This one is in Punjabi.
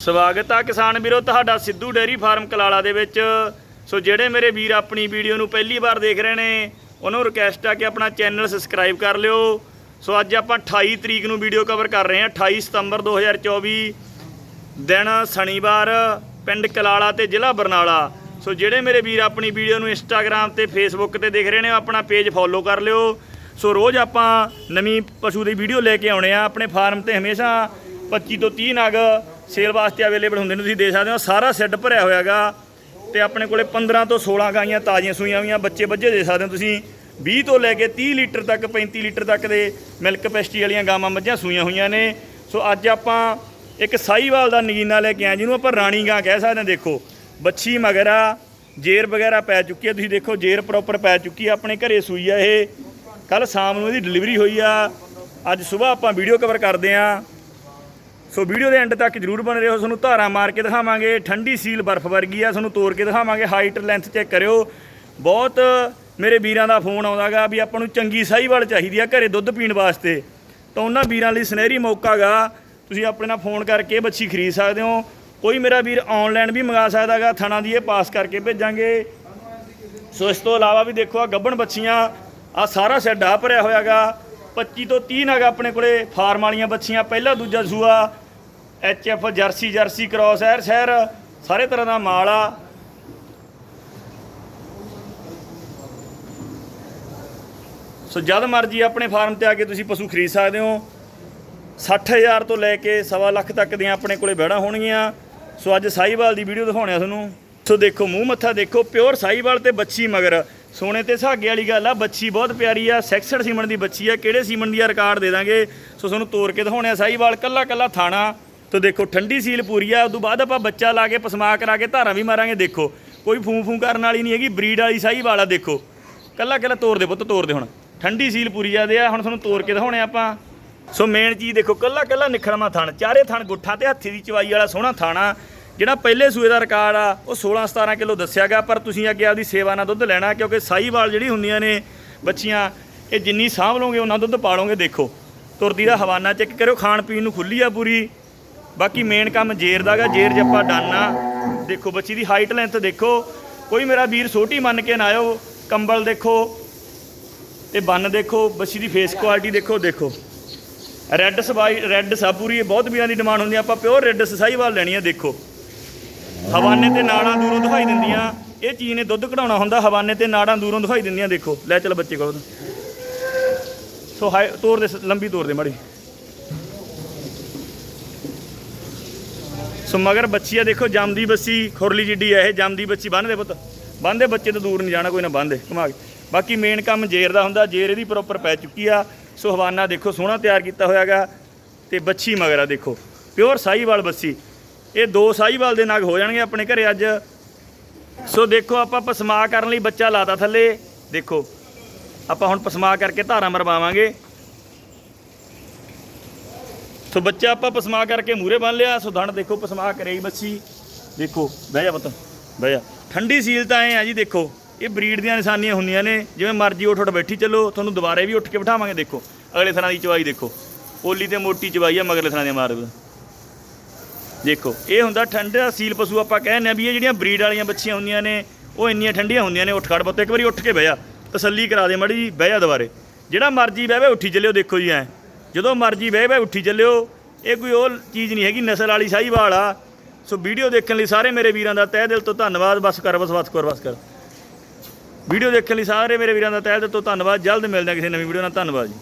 ਸਵਾਗਤ ਆ ਕਿਸਾਨ ਵੀਰੋ, ਤੁਹਾਡਾ ਸਿੱਧੂ ਡੇਅਰੀ ਫਾਰਮ ਕਲਾਲਾ ਦੇ ਵਿੱਚ। ਸੋ ਜਿਹੜੇ ਮੇਰੇ ਵੀਰ ਆਪਣੀ ਵੀਡੀਓ ਨੂੰ ਪਹਿਲੀ ਵਾਰ ਦੇਖ ਰਹੇ ਨੇ, ਉਹਨਾਂ ਨੂੰ ਰਿਕਵੈਸਟ ਆ ਕਿ ਆਪਣਾ ਚੈਨਲ ਸਬਸਕ੍ਰਾਈਬ ਕਰ ਲਿਓ। ਸੋ ਅੱਜ ਆਪਾਂ 28 ਤਰੀਕ ਨੂੰ ਵੀਡੀਓ ਕਵਰ ਕਰ ਰਹੇ ਹਾਂ 28 ਸਤੰਬਰ 2024 ਦਿਨ ਸ਼ਨੀਵਾਰ, ਪਿੰਡ ਕਲਾਲਾ ਤੇ ਜ਼ਿਲ੍ਹਾ ਬਰਨਾਲਾ। ਸੋ ਜਿਹੜੇ ਮੇਰੇ ਵੀਰ ਆਪਣੀ ਵੀਡੀਓ ਨੂੰ ਇੰਸਟਾਗ੍ਰam ਤੇ ਫੇਸਬੁੱਕ ਤੇ ਦੇਖ ਰਹੇ ਨੇ ਆਪਣਾ ਪੇਜ ਫੋਲੋ ਕਰ ਲਿਓ। ਸੋ ਰੋਜ਼ ਆਪਾਂ ਨਵੀਂ ਪਸ਼ੂ ਦੀ ਵੀਡੀਓ ਲੈ ਕੇ ਆਉਣੇ ਆ, ਆਪਣੇ ਫਾਰਮ ਤੇ ਹਮੇਸ਼ਾ 25 ਤੋਂ 30 ਨਗ ਸੇਲ ਵਾਸਤੇ ਅਵੇਲੇਬਲ ਹੁੰਦੇ ਨੇ, ਤੁਸੀਂ ਦੇਖ ਸਕਦੇ ਹੋ, ਸਾਰਾ ਸੈੱਟ ਭਰਿਆ ਹੋਇਆਗਾ ਤੇ ਆਪਣੇ ਕੋਲੇ 15 ਤੋਂ 16 ਗਾਈਆਂ ਤਾਜ਼ੀਆਂ ਸੂਈਆਂ ਹੋਈਆਂ, ਬੱਚੇ ਬੱਝੇ ਦੇ ਸਕਦੇ ਹੋ ਤੁਸੀਂ 20 ਤੋਂ ਲੈ ਕੇ 30 ਲੀਟਰ ਤੱਕ 35 ਲੀਟਰ ਤੱਕ ਦੇ ਮਿਲਕ ਕਪੈਸਿਟੀ ਵਾਲੀਆਂ ਗਾਵਾਂ ਮੱਝਾਂ ਸੂਈਆਂ ਹੋਈਆਂ ਨੇ। ਸੋ ਅੱਜ ਆਪਾਂ ਇੱਕ ਸਾਈਵਾਲ ਦਾ ਨਗੀਨਾ ਲੈ ਕੇ ਆਏ ਜਿਹਨੂੰ ਆਪਾਂ ਰਾਣੀ ਗਾਂ ਕਹਿ ਸਕਦੇ ਹਾਂ, ਦੇਖੋ। ਬੱਚੀ ਮਗਰਾ ਜੇਰ ਵਗੈਰਾ ਪੈ ਚੁੱਕੀ ਹੈ ਤੁਸੀਂ ਦੇਖੋ, ਜੇਰ ਪ੍ਰੋਪਰ ਪੈ ਚੁੱਕੀ ਆ, ਆਪਣੇ ਘਰੇ ਸੂਈ ਆ ਇਹ। ਕੱਲ ਸ਼ਾਮ ਨੂੰ ਇਹਦੀ ਡਿਲੀਵਰੀ ਹੋਈ ਆ। ਅੱਜ ਸਵੇਰ ਆਪਾਂ ਵੀਡੀਓ ਕਵਰ ਕਰਦੇ ਆ ਸੋ ਵੀਡੀਓ ਦੇ ਐਂਡ ਤੱਕ ਜਰੂਰ ਬਣ ਰਹੋ ਤੁਹਾਨੂੰ ਧਾਰਾ ਮਾਰ ਕੇ ਦਿਖਾਵਾਂਗੇ, ਠੰਡੀ ਸੀਲ ਬਰਫ਼ ਵਰਗੀ ਆ ਤੁਹਾਨੂੰ ਤੋੜ ਕੇ ਦਿਖਾਵਾਂਗੇ ਹਾਈਟ ਲੈਂਥ ਚੈੱਕ ਕਰਿਓ। ਬਹੁਤ ਮੇਰੇ ਵੀਰਾਂ ਦਾ ਫੋਨ ਆਉਂਦਾਗਾ ਵੀ ਆਪਾਂ ਨੂੰ ਚੰਗੀ ਸਾਹੀਵਾਲ ਚਾਹੀਦੀ ਆ ਘਰੇ ਦੁੱਧ ਪੀਣ ਵਾਸਤੇ। ਤਾਂ ਉਹਨਾਂ ਵੀਰਾਂ ਲਈ ਸੁਨਹਿਰੀ ਮੌਕਾਗਾ, ਤੁਸੀਂ ਆਪਣੇ ਨਾਲ ਫੋਨ ਕਰਕੇ ਬੱਚੀ ਖਰੀਦ ਸਕਦੇ ਹੋ। ਕੋਈ ਮੇਰਾ ਵੀਰ ਆਨਲਾਈਨ ਵੀ ਮੰਗਾ ਸਕਦਾਗਾ, ਥਣਾ ਦੀ ਇਹ ਪਾਸ ਕਰਕੇ ਭੇਜਾਂਗੇ। ਸੋ ਇਸ ਤੋਂ ਇਲਾਵਾ ਵੀ ਦੇਖੋ ਆ ਗੱਬਣ ਬੱਚੀਆਂ ਆ ਸਾਰਾ ਸੈੱਟ ਆ ਭਰਿਆ ਹੋਇਆਗਾ। 25 ਤੋਂ 30 ਨਗ ਆਪਣੇ ਕੋਲੇ ਫਾਰਮ ਵਾਲੀਆਂ ਬੱਚੀਆਂ ਪਹਿਲਾ ਦੂਜਾ ਸੂਆ H F jersey jersey cross ਐਰ ਸ਼ਹਿਰ ਸਾਰੇ ਤਰ੍ਹਾਂ ਦਾ ਮਾਲ ਆ। ਸੋ ਜਦ ਮਰਜ਼ੀ ਆਪਣੇ ਫਾਰਮ ਤੇ ਆ ਕੇ ਤੁਸੀਂ ਪਸ਼ੂ ਖਰੀਦ ਸਕਦੇ ਹੋ। 60000 ਤੋਂ ਲੈ ਕੇ ਸਵਾ ਲੱਖ ਤੱਕ ਦੀਆਂ ਆਪਣੇ ਕੋਲੇ ਬੈੜਾਂ ਹੋਣਗੀਆਂ। ਸੋ ਅੱਜ ਸਾਈਵਾਲ ਦੀ ਵੀਡੀਓ ਦਿਖਾਉਣਿਆ ਤੁਹਾਨੂੰ। ਸੋ ਦੇਖੋ, ਮੂੰਹ ਮੱਥਾ ਦੇਖੋ, ਪਿਓਰ ਸਾਈਵਾਲ ਤੇ ਬੱਚੀ ਮਗਰ। ਸੋਨੇ ਤੇ ਸੁਹਾਗੇ ਵਾਲੀ ਗੱਲ ਆ, ਬੱਚੀ ਬਹੁਤ ਪਿਆਰੀ ਆ, ਸੈਕਸਡ ਸੀਮਨ ਦੀ ਬੱਚੀ ਆ, ਕਿਹੜੇ ਸੀਮਨ ਦੀ ਰਿਕਾਰਡ ਦੇ ਦਾਂਗੇ। ਸੋ ਤੁਹਾਨੂੰ ਤੋਰ ਕੇ ਦਿਖਾਉਣੇ ਆ ਸਾਈਵਾਲ ਕੱਲਾ ਕੱਲਾ ਥਾਣਾ। ਤੋ ਦੇਖੋ, ਠੰਡੀ ਸੀਲ ਪੂਰੀ ਆ, ਉਦੋਂ ਬਾਅਦ ਆਪਾਂ ਬੱਚਾ ਲਾ ਕੇ ਪਸਮਾ ਕਰਾ ਕੇ ਧਾਰਾਂ ਵੀ ਮਾਰਾਂਗੇ, ਦੇਖੋ। ਕੋਈ ਫੂੰ ਫੂੰ ਕਰਨ ਵਾਲੀ ਨਹੀਂ ਹੈਗੀ, ਬਰੀਡ ਵਾਲੀ ਸਾਈਵਾਲ ਆ, ਦੇਖੋ। ਕੱਲਾ ਕੱਲਾ ਤੋੜ ਦੇ ਪੁੱਤ ਤੋੜ ਦੇ ਹੁਣ। ਠੰਡੀ ਸੀਲ ਪੂਰੀ ਜਾਂਦੇ ਆ, ਹੁਣ ਤੁਹਾਨੂੰ ਤੋਰ ਕੇ ਦਿਖਾਉਣੇ ਆਪਾਂ। ਸੋ ਮੇਨ ਚੀਜ਼ ਦੇਖੋ, ਕੱਲਾ ਕੱਲਾ ਨਿਖੜਮਾ ਥਣ, ਚਾਰੇ ਥਣ ਗੁੱਠਾ ਤੇ ਹੱਥੀ ਦੀ ਚਵਾਈ ਵਾਲਾ ਸੋਹਣਾ ਥਾਣਾ। ਜਿਹੜਾ ਪਹਿਲੇ ਸੂਏ ਦਾ ਰਿਕਾਰਡ ਆ, ਉਹ 16 17 ਕਿਲੋ ਗਿਆ, ਪਰ ਤੁਸੀਂ ਅੱਗੇ ਆਪਦੀ ਸੇਵਾ ਨਾਲ ਦੁੱਧ ਲੈਣਾ, ਕਿਉਂਕਿ ਸਾਈਵਾਲ ਜਿਹੜੀ ਹੁੰਦੀਆਂ ਨੇ ਬੱਚੀਆਂ, ਇਹ ਜਿੰਨੀ ਸਾਂਭ ਲਓਗੇ, ਉਹਨਾਂ ਦੁੱਧ ਪਾਲੋਗੇ, ਦੇਖੋ। ਤੁਰਦੀ ਦਾ ਹਵਾਨਾ ਚੈੱਕ ਕਰਿਓ, ਖਾਣ ਪੀਣ ਨੂੰ ਖੁੱਲੀ ਆ ਪੂਰੀ। ਬਾਕੀ ਮੇਨ ਕੰਮ ਜੇਰ ਦਾਗਾ ਜੇਰ ਜੱਪਾ ਡਾਨਾ ਦੇਖੋ ਬੱਚੀ ਦੀ ਹਾਈਟ ਲੈਂਥ ਦੇਖੋ। ਕੋਈ ਮੇਰਾ ਵੀਰ ਛੋਟੀ ਮੰਨ ਕੇ ਨਾ ਆਇਓ, ਕੰਬਲ ਦੇਖੋ ਤੇ ਬੰਨ ਦੇਖੋ, ਬੱਚੀ ਦੀ ਫੇਸ ਕੁਆਲਿਟੀ ਦੇਖੋ ਦੇਖੋ। ਰੈੱਡ ਸਬਾਈ ਰੈੱਡ ਸਾਪੂਰੀ ਬਹੁਤ ਵੀਰਾਂ ਦੀ ਡਿਮਾਂਡ ਹੁੰਦੀ ਆ, ਆਪਾਂ ਪਿਓਰ ਰੈੱਡ ਸਸਾਈਵਾਲ ਲੈਣੀ ਆ, ਦੇਖੋ। ਹਵਾਨੇ ਤੇ ਨਾੜਾਂ ਦੂਰੋਂ ਦਿਖਾਈ ਦਿੰਦੀਆਂ। ਇਹ ਚੀਜ਼ ਨੇ ਦੁੱਧ ਕਢਾਉਣਾ ਹੁੰਦਾ, ਹਵਾਨੇ ਤੇ ਨਾੜਾਂ ਦੂਰੋਂ ਦਿਖਾਈ ਦਿੰਦੀਆਂ, ਦੇਖੋ। ਲੈ ਚੱਲ ਬੱਚੇ ਕੋਲ। ਸੋ ਹਾਈ, ਤੋਰ ਦੇ ਸ- ਲੰਬੀ ਤੋਰ ਦੇ ਮਾੜੀ। ਸੋ ਮਗਰ ਬੱਚੀ ਆ, ਦੇਖੋ, ਜੰਮਦੀ ਬੱਸੀ, ਖੁਰਲੀ ਜਿੱਡੀ ਆ ਇਹ, ਜੰਮਦੀ ਬੱਚੀ। ਬੰਨ੍ਹ ਪੁੱਤ। ਬੰਨ੍ਹ ਬੱਚੇ ਤੋਂ ਦੂਰ ਨਹੀਂ ਜਾਣਾ, ਕੋਈ ਨਾ ਬੰਨ੍ਹ ਦੇ, ਘੁਮਾ ਕੇ। ਬਾਕੀ ਮੇਨ ਕੰਮ ਜੇਰ ਦਾ ਹੁੰਦਾ, ਜੇਰ ਇਹਦੀ ਪ੍ਰੋਪਰ ਪੈ ਚੁੱਕੀ ਆ। ਸੋ ਹਵਾਨਾ, ਦੇਖੋ, ਸੋਹਣਾ ਤਿਆਰ ਕੀਤਾ ਹੋਇਆਗਾ। ਤੇ ਬੱਚੀ ਮਗਰ ਆ, ਦੇਖੋ। ਪਿਓਰ ਸਾਹੀਵਾਲ ਬੱਸੀ। ਇਹ ਦੋ ਸਾਹੀਵਾਲ ਦੇ ਨਗ ਹੋ ਜਾਣਗੇ ਆਪਣੇ ਘਰੇ ਅੱਜ। ਸੋ ਦੇਖੋ ਆਪਾਂ ਪਸਮਾ ਕਰਨ ਲਈ ਬੱਚਾ ਲਾਤਾ ਥੱਲੇ। ਦੇਖੋ, ਆਪਾਂ ਹੁਣ ਪਸਮਾ ਕਰਕੇ ਧਾਰਾ ਮਰਵਾਵਾਂਗੇ। ਸੋ ਬੱਚਾ ਆਪਾਂ ਪਸਮਾ ਕਰਕੇ ਮੂਰੇ ਬੰਨ ਲਿਆ। ਸੋ ਧਣ ਦੇਖੋ ਪਸਮਾ ਕਰੇਗੀ ਬੱਚੀ ਦੇਖੋ, ਬਹਿ ਜਾ ਪੁੱਤ, ਬਹਿ ਜਾ। ਠੰਡੀ ਸੀਲ ਤਾਂ ਐ ਆ ਜੀ, ਦੇਖੋ। ਇਹ ਬਰੀਡ ਦੀਆਂ ਨਿਸ਼ਾਨੀਆਂ ਹੁੰਦੀਆਂ ਨੇ। ਜਿਵੇਂ ਮਰਜ਼ੀ ਉੱਠ ਉੱਠ ਬੈਠੀ ਚੱਲੋ, ਤੁਹਾਨੂੰ ਦੁਬਾਰੇ ਵੀ ਉੱਠ ਕੇ ਬਿਠਾਵਾਂਗੇ, ਦੇਖੋ। ਅਗਲੇ ਥਾਂ ਦੀ ਚਵਾਈ ਦੇਖੋ। ਪੋਲੀ ਤੇ ਮੋਟੀ ਚਵਾਈ ਆ, ਮਗਰਲੇ ਥਣਾ ਦੀ ਮਾਰ ਦੇਖੋ, ਇਹ ਹੁੰਦਾ ਠੰਡਾ ਸੀਲ ਪਸ਼ੂ ਆਪਾਂ ਕਹਿੰਦੇ ਆ ਵੀ ਇਹ ਜਿਹੜੀਆਂ ਬਰੀਡ ਵਾਲੀਆਂ ਬੱਚੀਆਂ ਹੁੰਦੀਆਂ ਨੇ, ਉਹ ਇੰਨੀਆਂ ਠੰਡੀਆਂ ਹੁੰਦੀਆਂ ਨੇ, ਉੱਠ ਖੜ ਪੁੱਤ ਇੱਕ ਵਾਰੀ ਉੱਠ ਕੇ ਬਹਿ ਜਾ, ਤਸੱਲੀ ਕਰਾ ਦੇ ਮੜੀ ਜੀ ਬਹਿ ਜਾ ਦੁਬਾਰੇ। ਜਿਹੜਾ ਮਰਜ਼ੀ ਬਹਿ ਬਹਿ ਉੱਠੀ ਚੱਲਿਓ, ਦੇਖੋ ਜੀ ਐ। ਜਦੋਂ ਮਰਜ਼ੀ ਬਹਿ ਬਹਿ ਉੱਠੀ ਚੱਲਿਓ, ਇਹ ਕੋਈ ਉਹ ਚੀਜ਼ ਨਹੀਂ ਹੈਗੀ, ਨਸਲ ਵਾਲੀ ਸਾਹੀਵਾਲ ਆ। ਸੋ ਵੀਡੀਓ ਦੇਖਣ ਲਈ ਸਾਰੇ ਮੇਰੇ ਵੀਰਾਂ ਦਾ ਤਹਿ ਦਿਲ ਤੋਂ ਧੰਨਵਾਦ, ਬਸ ਕਰ, ਬਸ ਬਸ ਕਰ ਬਸ ਕਰ। ਵੀਡੀਓ ਦੇਖਣ ਲਈ ਸਾਰੇ ਮੇਰੇ ਵੀਰਾਂ ਦਾ ਤਹਿ ਦਿਲ ਤੋਂ ਧੰਨਵਾਦ, ਜਲਦ ਮਿਲਦੇ ਹਾਂ ਕਿਸੇ ਨਵੀਂ ਵੀਡੀਓ ਨਾਲ, ਧੰਨਵਾਦ ਜੀ।